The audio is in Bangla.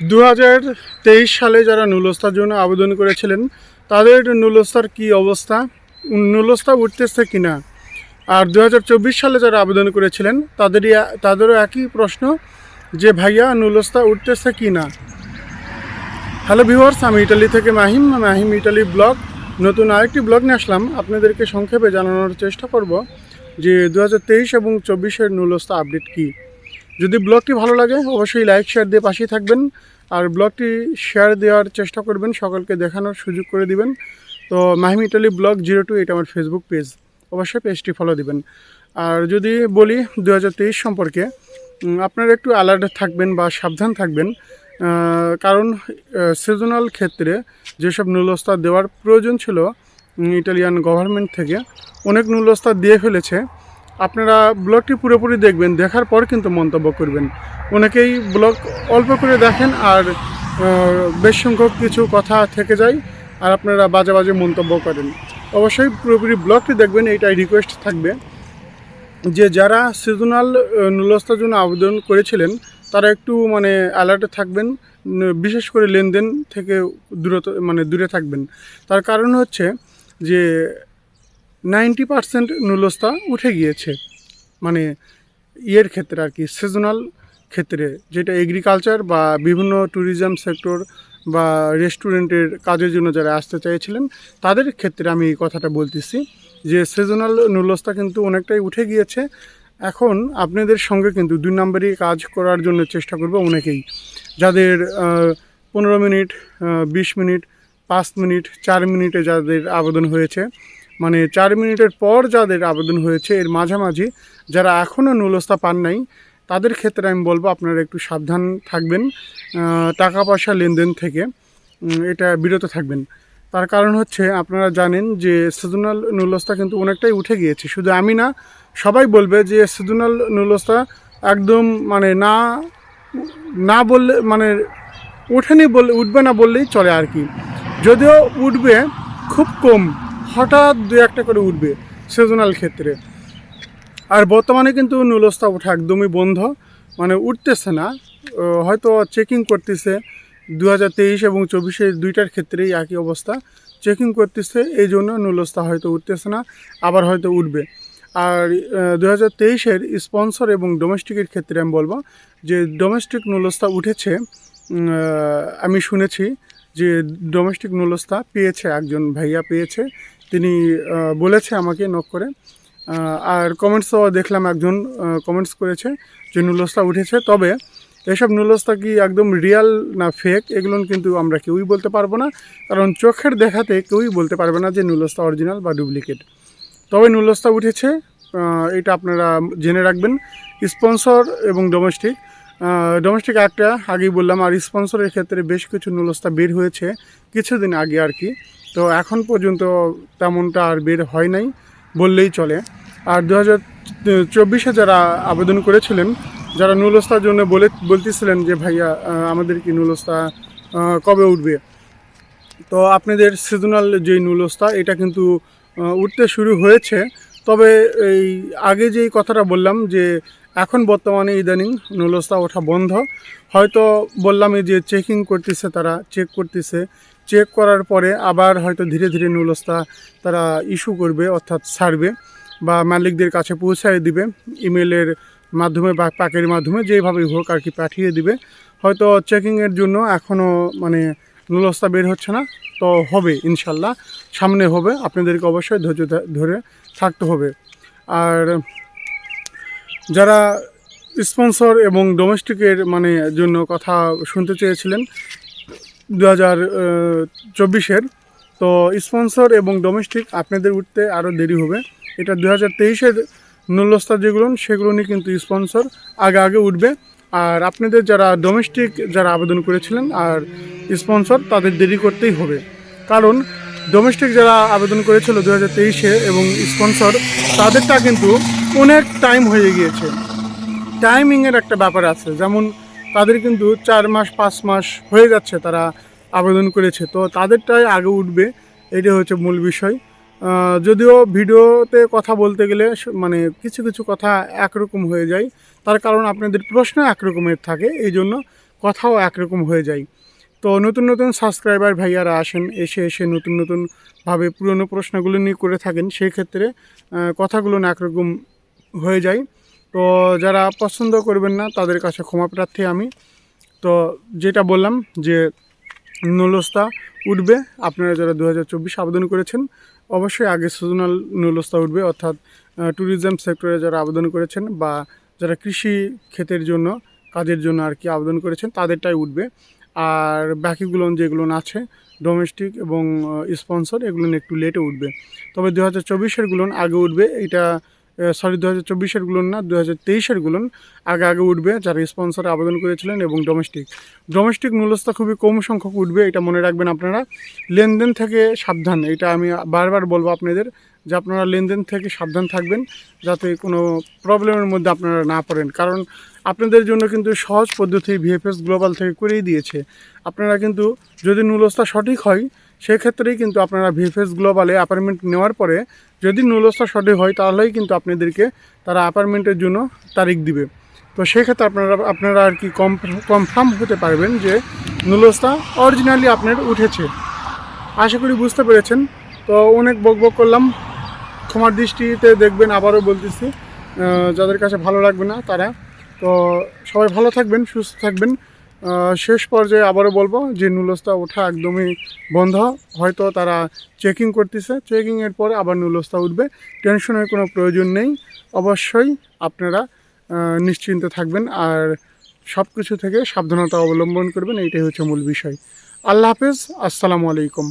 দু হাজার তেইশ সালে যারা নুলস্তার জন্য আবেদন করেছিলেন, তাদের নুলস্তার কি অবস্থা? নুলস্তা উঠতেছে কি না আর দু হাজার চব্বিশ সালে যারা আবেদন করেছিলেন, তাদেরই তাদেরও একই প্রশ্ন, যে ভাইয়া নুলস্তা উঠতেছে কি না হ্যালো ভিউয়ার্স আমি ইটালি থেকে মাহিম মাহিম ইটালি ব্লগ। নতুন আরেকটি ব্লগ নিয়ে আসলাম। আপনাদেরকে সংক্ষেপে জানানোর চেষ্টা করব যে দুহাজার তেইশ এবং চব্বিশের নুলস্তা আপডেট কী? যদি ব্লগটি ভালো লাগে, অবশ্যই লাইক শেয়ার দিয়ে পাশেই থাকবেন। আর ব্লগটি শেয়ার দেওয়ার চেষ্টা করবেন, সকলকে দেখানোর সুযোগ করে দিবেন। তো Mahim Italy blog zero two এটা আমার ফেসবুক পেজ অবশ্যই পেজটি ফলো দিবেন। আর যদি বলি দু হাজার তেইশ সম্পর্কে আপনারা একটু অ্যালার্ট থাকবেন বা সাবধান থাকবেন কারণ সিজনাল ক্ষেত্রে যেসব নুলস্তা দেওয়ার প্রয়োজন ছিল ইটালিয়ান গভর্নমেন্ট থেকে, অনেক নুলস্তা দিয়ে ফেলেছে। আপনারা ব্লগটি পুরোপুরি দেখবেন, দেখার পর কিন্তু মন্তব্য করবেন। অনেকেই ব্লগ অল্প করে দেখেন আর বেশ সংখ্যক কিছু কথা থেকে যায় আর আপনারা বাজে বাজে মন্তব্য করেন। অবশ্যই পুরোপুরি ব্লগটি দেখবেন, এইটাই রিকোয়েস্ট থাকবে। যে যারা সিজনাল নুলস্তার জন্য আবেদন করেছিলেন, তারা একটু মানে অ্যালার্টে থাকবেন বিশেষ করে লেনদেন থেকে দূরত মানে দূরে থাকবেন। তার কারণ হচ্ছে যে নাইনটি পার্সেন্ট নুলস্তা উঠে গিয়েছে। মানে ইয়ের ক্ষেত্রে আর কি সিজনাল ক্ষেত্রে, যেটা এগ্রিকালচার বা বিভিন্ন ট্যুরিজম সেক্টর বা রেস্টুরেন্টের কাজের জন্য যারা আসতে চাইছিলেন, তাদের ক্ষেত্রে আমি এই কথাটা বলতেছি যে সিজনাল নুলস্তা কিন্তু অনেকটাই উঠে গিয়েছে। এখন আপনাদের সঙ্গে কিন্তু দুই নম্বরই কাজ করার জন্য চেষ্টা করবে অনেকেই। যাদের পনেরো মিনিট বিশ মিনিট, পাঁচ মিনিট, চার মিনিটে যাদের আবেদন হয়েছে মানে চার মিনিটের পর যাদের আবেদন হয়েছে, এর মাঝামাঝি যারা এখনও নুলস্তা পান নাই, তাদের ক্ষেত্রে আমি বলব আপনারা একটু সাবধান থাকবেন টাকা পয়সা লেনদেন থেকে এটা বিরত থাকবেন। তার কারণ হচ্ছে আপনারা জানেন যে সিজনাল নুলস্তা কিন্তু অনেকটাই উঠে গিয়েছে। শুধু আমি না, সবাই বলবে যে সিজনাল নুলস্তা একদম মানে না না বললে মানে ওঠেনি বললে উঠবে না বললেই চলে আর কি। যদিও উঠবে, খুব কম। হঠাৎ দু একটা করে উঠবে সিজনাল ক্ষেত্রে। আর বর্তমানে কিন্তু নুলস্তা ওঠা একদমই বন্ধ মানে উঠতেছে না। হয়তো চেকিং করতেছে দু হাজার তেইশ এবং চব্বিশের দুইটার ক্ষেত্রেই একই অবস্থা। চেকিং করতেছে, এই জন্য নুলস্তা হয়তো উঠতেছে না, আবার হয়তো উঠবে। আর দু হাজার তেইশের স্পন্সর এবং ডোমেস্টিকের ক্ষেত্রে আমি বলব যে ডোমেস্টিক নুলস্তা উঠেছে আমি শুনেছি। যে ডোমেস্টিক নুলস্তা পেয়েছে, একজন ভাইয়া পেয়েছে, তিনি বলেছে আমাকে নক করে। আর কমেন্টসও দেখলাম একজন কমেন্টস করেছে যে নুলস্তা উঠেছে। তবে এসব নুলস্তা কি একদম রিয়াল না ফেক এগুলো কিন্তু আমরা কেউই বলতে পারব না। কারণ চোখের দেখাতে কেউই বলতে পারবে না যে নুলস্তা অরিজিনাল বা ডুপ্লিকেট তবে নুলস্তা উঠেছে এটা আপনারা জেনে রাখবেন। স্পন্সর এবং ডোমেস্টিক ডোমেস্টিক একটা আগেই বললাম, আর স্পন্সরের ক্ষেত্রে বেশ কিছু নুলস্তা বের হয়েছে কিছুদিন আগে আর কি। তো এখন পর্যন্ত তেমনটা আর বের হয় নাই বললেই চলে। আর দু হাজার চব্বিশে যারা আবেদন করেছিলেন, যারা নুলস্তার জন্য বলে বলতেছিলেন যে, ভাইয়া আমাদের কি নুলস্তা কবে উঠবে? তো আপনাদের সিজনাল যেই নুলস্তা, এটা কিন্তু উঠতে শুরু হয়েছে। তবে এই, আগে যেই কথাটা বললাম যে এখন বর্তমানে ইদানিং নুলস্তা ওঠা বন্ধ। হয়তো বললাম এই যে চেকিং করতেছে তারা চেক করতেছে। চেক করার পরে আবার হয়তো ধীরে ধীরে নুলস্তা তারা ইস্যু করবে, অর্থাৎ ছাড়বে বা মালিকদের কাছে পৌঁছায় দিবে। ইমেলের মাধ্যমে বা প্যাকের মাধ্যমে যেভাবেই হোক আর কি পাঠিয়ে দিবে। হয়তো চেকিংয়ের জন্য এখনও মানে নুলস্তা বের হচ্ছে না, তো হবে ইনশাল্লাহ। সামনে হবে, আপনাদেরকে অবশ্যই ধৈর্য ধরে থাকতে হবে। আর যারা স্পন্সর এবং ডোমেস্টিকের মানে জন্য কথা শুনতে চেয়েছিলেন দু হাজার চব্বিশের, তো স্পন্সর এবং ডোমেস্টিক আপনাদের উঠতে আরও দেরি হবে। এটা দু হাজার তেইশের নুল্যস্তা যেগুলো, সেগুলো নিয়ে কিন্তু স্পন্সর আগে আগে উঠবে। আর আপনাদের যারা ডোমেস্টিক যারা আবেদন করেছিলেন আর স্পন্সর, তাদের দেরি করতেই হবে। কারণ ডোমেস্টিক যারা আবেদন করেছিল দু হাজার তেইশে এবং স্পন্সর, তাদেরটা কিন্তু অনেক টাইম হয়ে গিয়েছে। টাইমিংয়ের একটা ব্যাপার আছে। যেমন তাদের কিন্তু চার মাস, পাঁচ মাস হয়ে যাচ্ছে তারা আবেদন করেছে। তো তাদেরটাই আগে উঠবে। এটা হচ্ছে মূল বিষয়। যদিও ভিডিওতে কথা বলতে গেলে মানে কিছু কিছু কথা একরকম হয়ে যায়। তার কারণ আপনাদের প্রশ্ন একরকমের থাকে। এই জন্য কথাও একরকম হয়ে যায়। তো নতুন নতুন সাবস্ক্রাইবার ভাইয়ারা আসেন, এসে এসে নতুন নতুনভাবে পুরনো প্রশ্নগুলো নিয়ে করে থাকেন, সেই ক্ষেত্রে কথাগুলো একরকম হয়ে যায়। তো যারা পছন্দ করবেন না, তাদের কাছে ক্ষমা প্রার্থী আমি। তো যেটা বললাম যে, নুলস্তা উঠবে, আপনারা যারা দু হাজার চব্বিশ আবেদন করেছেন, অবশ্যই আগে সিজনাল নুলস্তা উঠবে, অর্থাৎ ট্যুরিজম সেক্টরে যারা আবেদন করেছেন বা যারা কৃষি ক্ষেতের জন্য, কাজের জন্য আর কি আবেদন করেছেন, তাদেরটাই উঠবে। আর বাকিগুলো যেগুলো আছে ডোমেস্টিক এবং স্পন্সর এগুলো একটু লেটে উঠবে। তবে দু হাজার চব্বিশের চব্বিশেরগুলো আগে উঠবে, এটা সরি দু হাজার চব্বিশেরগুলো না দু হাজার তেইশেরগুলো আগে আগে উঠবে যারা স্পন্সরে আবেদন করেছিলেন এবং ডোমেস্টিক ডোমেস্টিক মূল্যস্থা খুবই কম সংখ্যক উঠবে, এটা মনে রাখবেন আপনারা। লেনদেন থেকে সাবধান, এটা আমি বারবার বলব আপনাদের, যে আপনারা লেনদেন থেকে সাবধান থাকবেন, যাতে কোনো প্রবলেমের মধ্যে আপনারা না পড়েন। কারণ আপনাদের জন্য কিন্তু সহজ পদ্ধতি ভিএফএস গ্লোবাল থেকে করেই দিয়েছে। আপনারা কিন্তু যদি নুলস্থা সঠিক হয় সেক্ষেত্রেই কিন্তু আপনারা ভিএফএস গ্লোবালে অ্যাপার্টমেন্ট নেওয়ার পরে যদি নুলস্থা সঠিক হয়, তাহলেই কিন্তু আপনাদেরকে তারা অ্যাপার্টমেন্টের জন্য তারিখ দিবে। তো সেক্ষেত্রে আপনারা আপনারা আর কি কনফার্ম হতে পারবেন যে নুলস্থা অরিজিনালি আপনার উঠেছে। আশা করি বুঝতে পেরেছেন। তো অনেক বক বক করলাম। ক্ষমার দৃষ্টিতে দেখবেন, আবারও বলতেছি যাদের কাছে ভালো লাগবে না তারা। তো সবাই ভালো থাকবেন, সুস্থ থাকবেন। শেষ পর্যায়ে আবারও বলব যে নুলস্তা ওঠা একদমই বন্ধ, হয়তো তারা চেকিং করতেছে। চেকিংয়ের পরে আবার নুলস্তা উঠবে। টেনশনের কোনো প্রয়োজন নেই। অবশ্যই আপনারা নিশ্চিন্ত থাকবেন আর সব কিছু থেকে সাবধানতা অবলম্বন করবেন, এইটাই হচ্ছে মূল বিষয়। আল্লাহ হাফেজ, আসসালামু আলাইকুম।